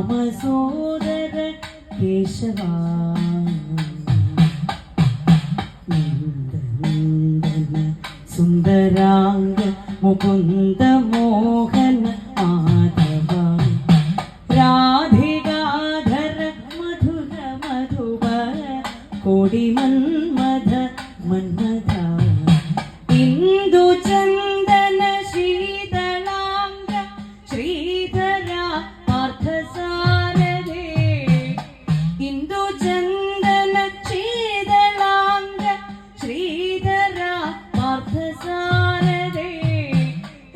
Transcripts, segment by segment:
രാമസോദര കേശവ സുന്ദരാംഗ മുകുന്ദ മോഹന മാധവ. രാധികാധര മധുര മധുബര കോടി പാർത്ഥസാരഥേ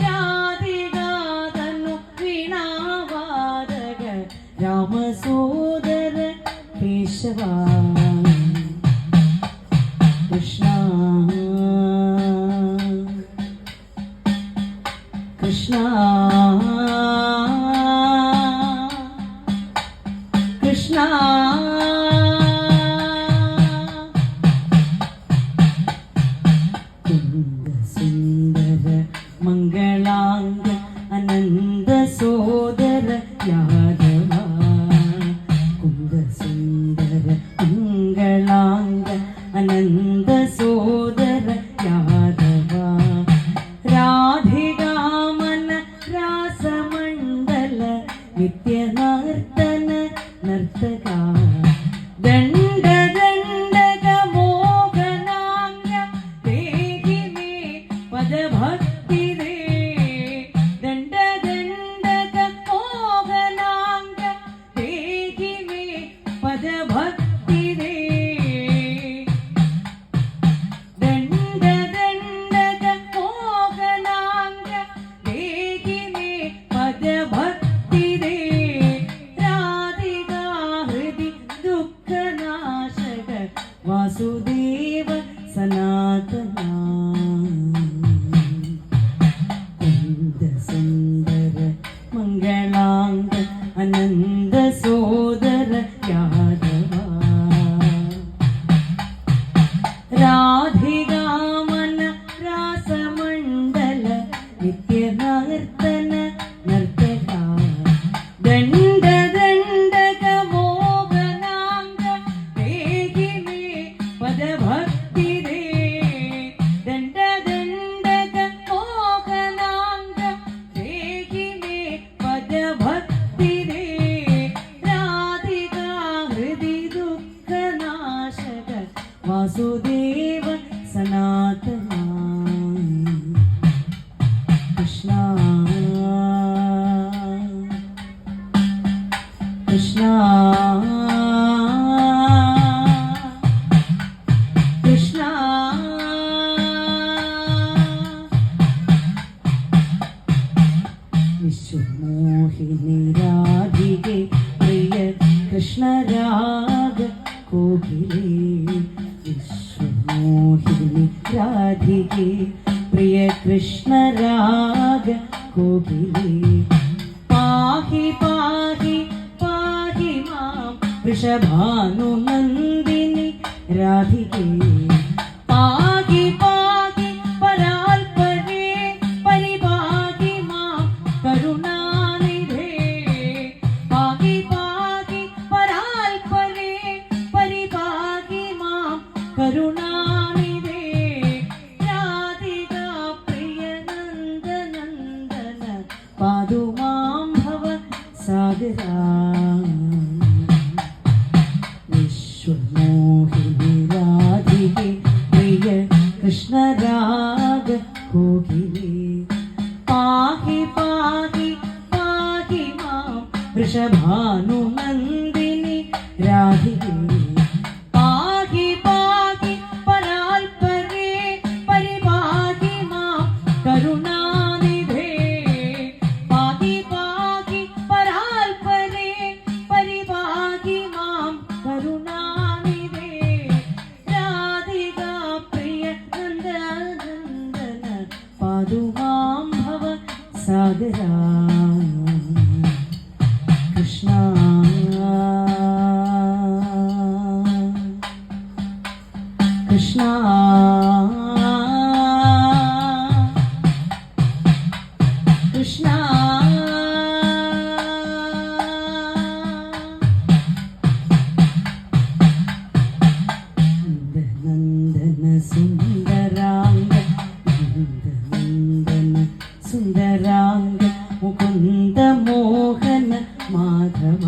രാധികാതനു വീണാവാദക രാമസോദര കേശവ. മംഗളാംഗ അനന്ത സോദര യാദവ കുന്ദസുന്ദര മംഗളാംഗ അനന്ത സോദര യാദവ രാധികാമന രാസമണ്ഡല നിത്യനർത്തന നർത്തക. ദണ്ഡ വാസുദേവ സനാതന കുന്ദസുന്ദര മംഗളാംഗ അനന്ത കൃഷ്ണരാഗ കോകിലേ വിശ്വമോഹിനി രാധികെ പ്രിയ കൃഷ്ണരാഗ കോകിലേ. പാഹി പാഹി പാഹി മാം വൃഷഭാനുനന്ദിനി രാധികേ. പാതുമാം ഭവ സാഗരാ വിശ്വമോഹിനി രാധികെ പ്രിയ കൃഷ്ണരാഗ കോകിലേ പാഹി പാഹി പാഹി മാം വൃഷഭാനുനന്ദിനി രാധികേ പാഹി साधु माँ भव सादरा कृष्णा कृष्णा ഗൗരാംഗ മുകുന്ദ മോഹന മാധവ.